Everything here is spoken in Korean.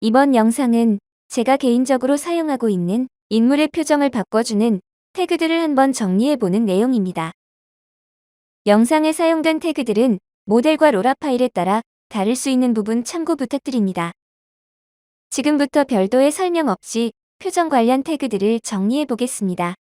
이번 영상은 제가 개인적으로 사용하고 있는 인물의 표정을 바꿔주는 태그들을 한번 정리해보는 내용입니다. 영상에 사용된 태그들은 모델과 로라 파일에 따라 다를 수 있는 부분 참고 부탁드립니다. 지금부터 별도의 설명 없이 표정 관련 태그들을 정리해 보겠습니다.